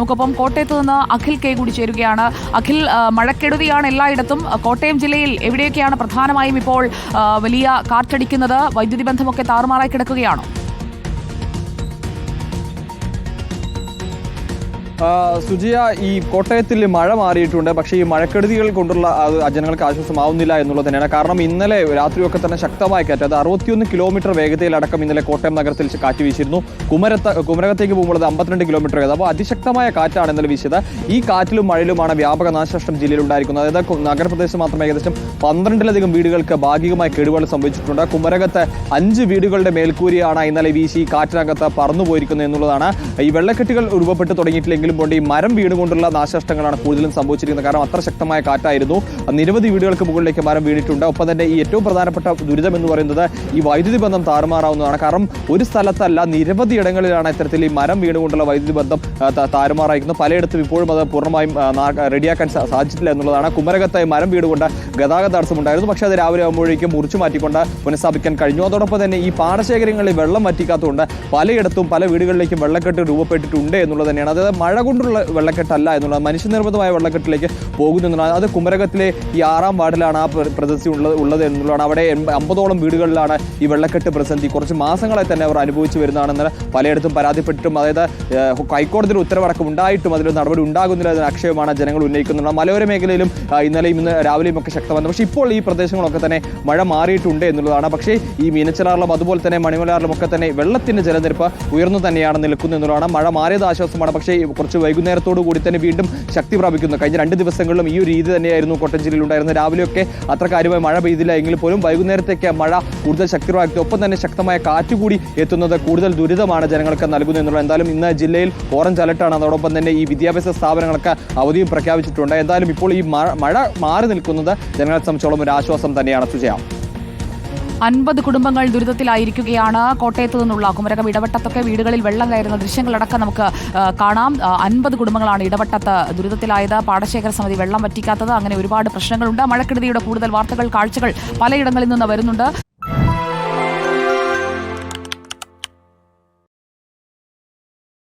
നമുക്കൊപ്പം കോട്ടയത്ത് നിന്ന് അഖിൽ കെ കൂടി ചേരുകയാണ്. അഖിൽ മഴക്കെടുതിയാണ് എല്ലായിടത്തും. കോട്ടയം ജില്ലയിൽ എവിടെയൊക്കെയാണ് പ്രധാനമായും ഇപ്പോൾ വലിയ കാറ്റടിക്കുന്നത്? വൈദ്യുതി ബന്ധമൊക്കെ താറുമാറായി കിടക്കുകയാണോ? സുജിയ ഈ കോട്ടയത്തിൽ മഴ മാറിയിട്ടുണ്ട്. പക്ഷേ ഈ മഴക്കെടുതികൾ കൊണ്ടുള്ള അത് ജനങ്ങൾക്ക് ആശ്വാസമാവുന്നില്ല എന്നുള്ളത് തന്നെയാണ്. കാരണം ഇന്നലെ രാത്രിയൊക്കെ തന്നെ ശക്തമായി കാറ്റ് അത് അറുപത്തിയൊന്ന് കിലോമീറ്റർ വേഗതയിലടക്കം ഇന്നലെ കോട്ടയം നഗരത്തിൽ കാറ്റ് വീശിയിരുന്നു. കുമരത്ത കുമരകത്തേക്ക് പോകുമ്പോൾ അമ്പത്തിരണ്ട് കിലോമീറ്റർ വേഗത. അപ്പോൾ അതിശക്തമായ കാറ്റാണ് ഇന്നലെ വീശിയത്. ഈ കാറ്റിലും മഴയിലുമാണ് വ്യാപക നാശനഷ്ടം ജില്ലയിൽ ഉണ്ടായിരിക്കുന്നത്. അതായത് നഗരപ്രദേശം മാത്രം ഏകദേശം പന്ത്രണ്ടിലധികം വീടുകൾക്ക് ഭാഗികമായി കേടുപാട് സംഭവിച്ചിട്ടുണ്ട്. കുമരകത്ത് അഞ്ച് വീടുകളുടെ മേൽക്കൂരിയാണ് ഇന്നലെ വീശി കാറ്റിനകത്ത് പറന്നു പോയിരിക്കുന്നത് എന്നുള്ളതാണ്. ഈ വെള്ളക്കെട്ടുകൾ രൂപപ്പെട്ട് തുടങ്ങിയിട്ടില്ലെങ്കിലും കൊണ്ട് ഈ മരം വീണുകൊണ്ടുള്ള നാശനഷ്ടങ്ങളാണ് കൂടുതലും സംഭവിച്ചിരിക്കുന്നത്. കാരണം അത്ര ശക്തമായ കാറ്റായിരുന്നു. നിരവധി വീടുകൾക്ക് മുകളിലേക്ക് മരം വീണിട്ടുണ്ട്. ഒപ്പം തന്നെ ഈ ഏറ്റവും പ്രധാനപ്പെട്ട ദുരിതം എന്ന് പറയുന്നത് ഈ വൈദ്യുതി ബന്ധം താറുമാറാവുന്നതാണ്. കാരണം ഒരു സ്ഥലത്തല്ല നിരവധി ഇടങ്ങളിലാണ് ഇത്തരത്തിൽ ഈ മരം വീണുകൊണ്ടുള്ള വൈദ്യുതി ബന്ധം താറുമാറായിരിക്കുന്നത്. പലയിടത്തും ഇപ്പോഴും അത് പൂർണമായും റെഡിയാക്കാൻ സാധിച്ചിട്ടില്ല എന്നുള്ളതാണ്. കുമരകത്തായി മരം വീടുകൊണ്ട് ഗതാഗത തടസ്സമുണ്ടായിരുന്നു. പക്ഷേ അത് രാവിലെ ആകുമ്പോഴേക്കും മുറിച്ചു മാറ്റിക്കൊണ്ട് പുനഃസ്ഥാപിക്കാൻ കഴിഞ്ഞു. അതോടൊപ്പം തന്നെ ഈ പാടശേഖരങ്ങളിൽ വെള്ളം വറ്റിക്കാത്തതുകൊണ്ട് പലയിടത്തും പല വീടുകളിലേക്കും വെള്ളക്കെട്ട് രൂപപ്പെട്ടിട്ടുണ്ട് എന്നുള്ളത് തന്നെയാണ്. അതായത് മഴ കൊണ്ടുള്ള വെള്ളക്കെട്ടല്ല എന്നുള്ളത് മനുഷ്യനിർമ്മിതമായ വെള്ളക്കെട്ടിലേക്ക് പോകുന്നു എന്നുള്ളതാണ്. അത് കുമരകത്തിലെ ഈ ആറാം വാർഡിലാണ് ആ പ്ര- പ്രതിസന്ധി ഉള്ളത് ഉള്ളത് എന്നുള്ളതാണ്. അവിടെ അമ്പതോളം വീടുകളിലാണ് ഈ വെള്ളക്കെട്ട് പ്രതിസന്ധി കുറച്ച് മാസങ്ങളെ തന്നെ അവർ അനുഭവിച്ചു വരുന്നതാണെന്ന് പലയിടത്തും പരാതിപ്പെട്ടിട്ടും അതായത് ഹൈക്കോടതിയുടെ ഉത്തരവടക്കം ഉണ്ടായിട്ടും അതിൽ നടപടി ഉണ്ടാകുന്നില്ല എന്ന ആക്ഷേപമാണ് ജനങ്ങൾ ഉന്നയിക്കുന്നുള്ള മലയോര മേഖലയിലും ഇന്നലെയും ഇന്ന് രാവിലെയും ഒക്കെ ശക്തമാണ് പക്ഷേ ഇപ്പോൾ ഈ പ്രദേശങ്ങളൊക്കെ തന്നെ മഴ മാറിയിട്ടുണ്ട് എന്നുള്ളതാണ്. പക്ഷേ ഈ മീനച്ചിലാറിലും അതുപോലെ തന്നെ മണിമലാറിലും ഒക്കെ തന്നെ വെള്ളത്തിന്റെ ജലനിരപ്പ് ഉയർന്നു തന്നെയാണ് നിൽക്കുന്നത് എന്നുള്ളതാണ്. മഴ മാറിയത് ആശ്വാസമാണ്. പക്ഷേ കുറച്ച് വൈകുന്നേരത്തോടു കൂടി തന്നെ വീണ്ടും ശക്തി പ്രാപിക്കുന്നു. കഴിഞ്ഞ രണ്ട് ദിവസങ്ങളിലും ഈ ഒരു രീതി തന്നെയായിരുന്നു കോട്ടയം ജില്ലയിൽ ഉണ്ടായിരുന്നത് രാവിലെയൊക്കെ അത്ര കാര്യമായി മഴ പെയ്തില്ല. എങ്കിൽ പോലും വൈകുന്നേരത്തേക്ക് മഴ കൂടുതൽ ശക്തി പ്രാപിക്കും ഒപ്പം തന്നെ ശക്തമായ കാറ്റ് കൂടി എത്തുന്നത് കൂടുതൽ ദുരിതമാണ് ജനങ്ങൾക്ക് നൽകുന്നത് എന്നുള്ളത്. എന്തായാലും ഇന്ന് ജില്ലയിൽ ഓറഞ്ച് അലർട്ടാണ് അതോടൊപ്പം തന്നെ ഈ വിദ്യാഭ്യാസ സ്ഥാപനങ്ങൾക്ക് അവധിയും പ്രഖ്യാപിച്ചിട്ടുണ്ട്. എന്തായാലും ഇപ്പോൾ ഈ മഴ മാറി നിൽക്കുന്നത് ജനങ്ങളെ സംബന്ധിച്ചോളം ഒരു ആശ്വാസം തന്നെയാണ്. സുജയ. അൻപത് കുടുംബങ്ങൾ ദുരിതത്തിലായിരിക്കുകയാണ്. കോട്ടയത്ത് നിന്നുള്ള കുമരകം ഇടവട്ടത്തൊക്കെ വീടുകളിൽ വെള്ളം കയറുന്ന ദൃശ്യങ്ങളടക്കം നമുക്ക് കാണാം. അൻപത് കുടുംബങ്ങളാണ് ഇടവട്ടത്ത് ദുരിതത്തിലായത്. പാടശേഖര സമിതി വെള്ളം വറ്റിക്കാത്തത്. അങ്ങനെ ഒരുപാട് പ്രശ്നങ്ങളുണ്ട്. മഴക്കെടുതിയുടെ കൂടുതൽ വാർത്തകൾ കാഴ്ചകൾ പലയിടങ്ങളിൽ നിന്ന് വരുന്നുണ്ട്.